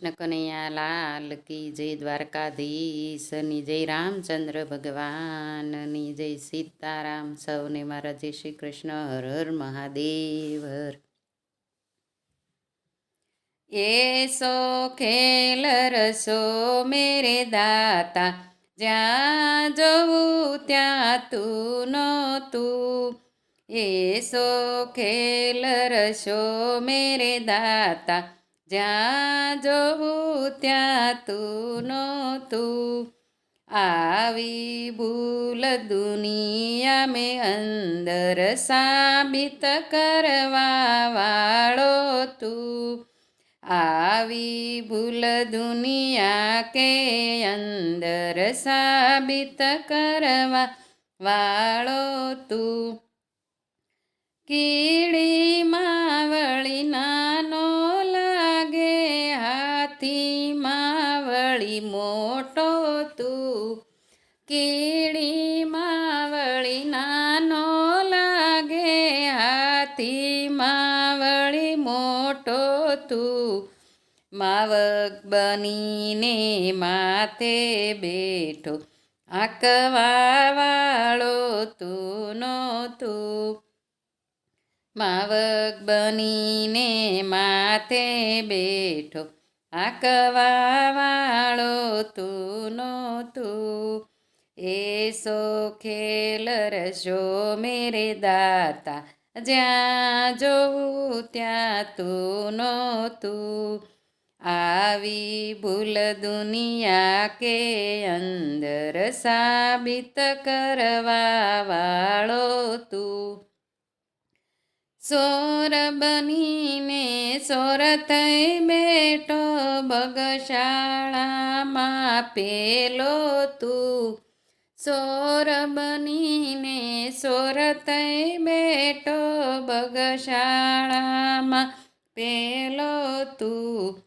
કૃષ્ણ કનૈયા લાલ કી જય દ્વારકાધીશની જય રામચંદ્ર ભગવાનની જય સીતારામ, સૌને મારા જય શ્રી કૃષ્ણ, હર હર મહાદેવ. હર એસો ખેલ રસો મેરે દાતા, જ્યાં જવું ત્યાં તું નતું એ સો ખેલ રસો મેરે દાતા જ્યાં જોવું ત્યાં તું નહોતું. આવી ભૂલ દુનિયા મેં અંદર સાબિત કરવા વાળો તું. આવી ભૂલ દુનિયા કે અંદર સાબિત કરવા વાળો તું. કીડી તું માવક બનીને માથે બેઠો. આંકવા તું તું માવક બનીને માથે બેઠો. આંકવા તું તું એ સો ખેલ રશો મેરે દાતા. જ્યાં જોવું ત્યાં તું નહોતું. આવી ભૂલ દુનિયા કે અંદર સાબિત કરવા વાળો તું. સોર બનીને સોર થઈ બેઠો, બગશાળામાં પેલો તું. સોર બનીને સોર થઈ બેઠો બગશાળામાં પેલો તું.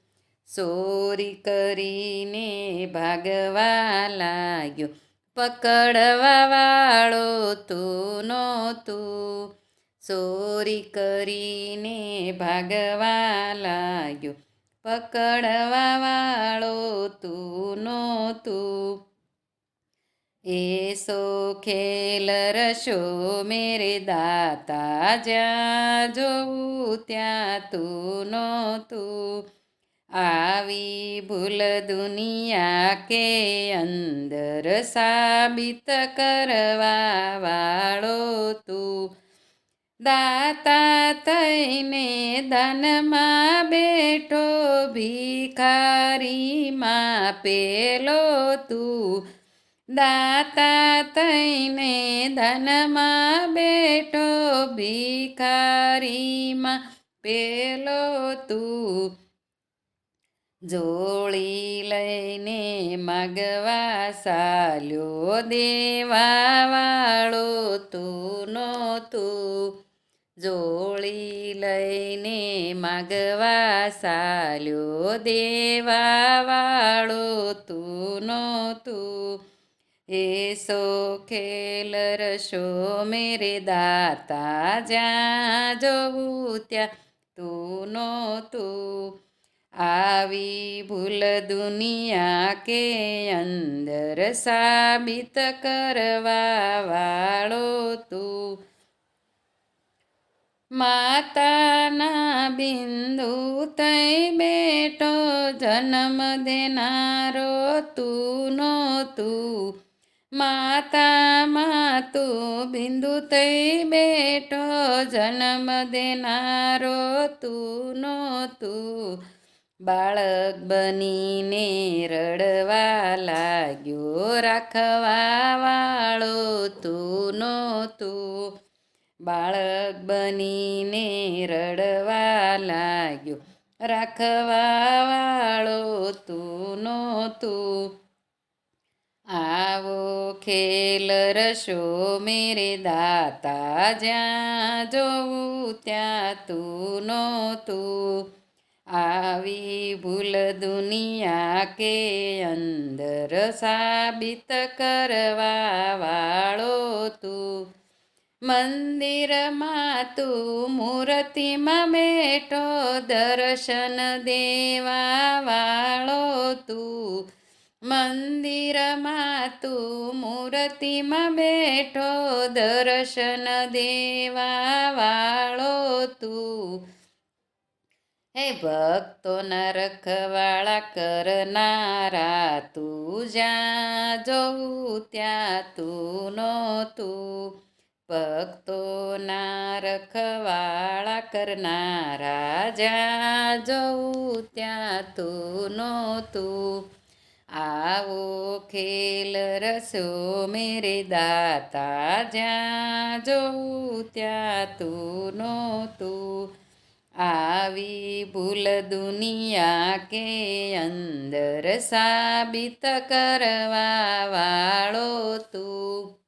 સોરી કરીને ભાગવા લાગ્યો. પકડવા વાળો તું નહોતું. ચોરી કરીને ભાગવા લાગ્યો. પકડવા વાળો તું તું એસો ખેલ રશો મેરે દાતા જ્યાં જોવું ત્યાં તું નહોતું. આવી ભૂલ દુનિયા કે અંદર સાબિત કરવા વાળો તું. દાતા થઈને ધનમાં બેઠો ભિખારીમાં પેલો તું. દાતા થઈને ધનમાં બેઠો, ભિખારીમાં પેલો તું. જોળી લઈને મગવા સાલ્યો દેવા વાળો તું તું જોળી લઈને માગવા સાલ્યો દેવા વાળો તું તું એસો ખેલ રશો મેરે દાતા જ્યાં જોવું ત્યાં તું તું. આવી ભૂલ દુનિયા કે અંદર સાબિત કરવા વાળો તું. માતાના બિંદુ તઈ બેટો જન્મ દેનારો તું તું. માતામાં તું બિંદુ તઈ બેટો જન્મ દેનારો તું તું બાળક બનીને રડવા લાગ્યો, રાખવા વાળો તું તું બાળક બનીને રડવા લાગ્યો, રાખવા વાળો તું તું આવો ખેલ રશો મેરે દાતા જ્યાં જોવું ત્યાં તું તું આવી ભૂલ દુનિયા કે અંદર સાબિત કરવા વાળો તું. મંદિરમાં તું મૂર્તિમાં બેઠો દર્શન દેવા તું. મંદિરમાં તું મૂર્તિમાં બેઠો, દર્શન દેવા વાળો તું. હે ભક્તો રખવાળા કરનારા, તું જ્યાં જોઉં ત્યાં તું નહોતું. ભક્તોના રખવાળા કરનારા, જ્યાં જોઉં ત્યાં તું નહોતું. આવો ખેલ રસો મેરે દાતા જ્યાં જોઉં ત્યાં તું નહોતું. આવી ભૂલ દુનિયા કે અંદર સાબિત કરવા વાળો તું.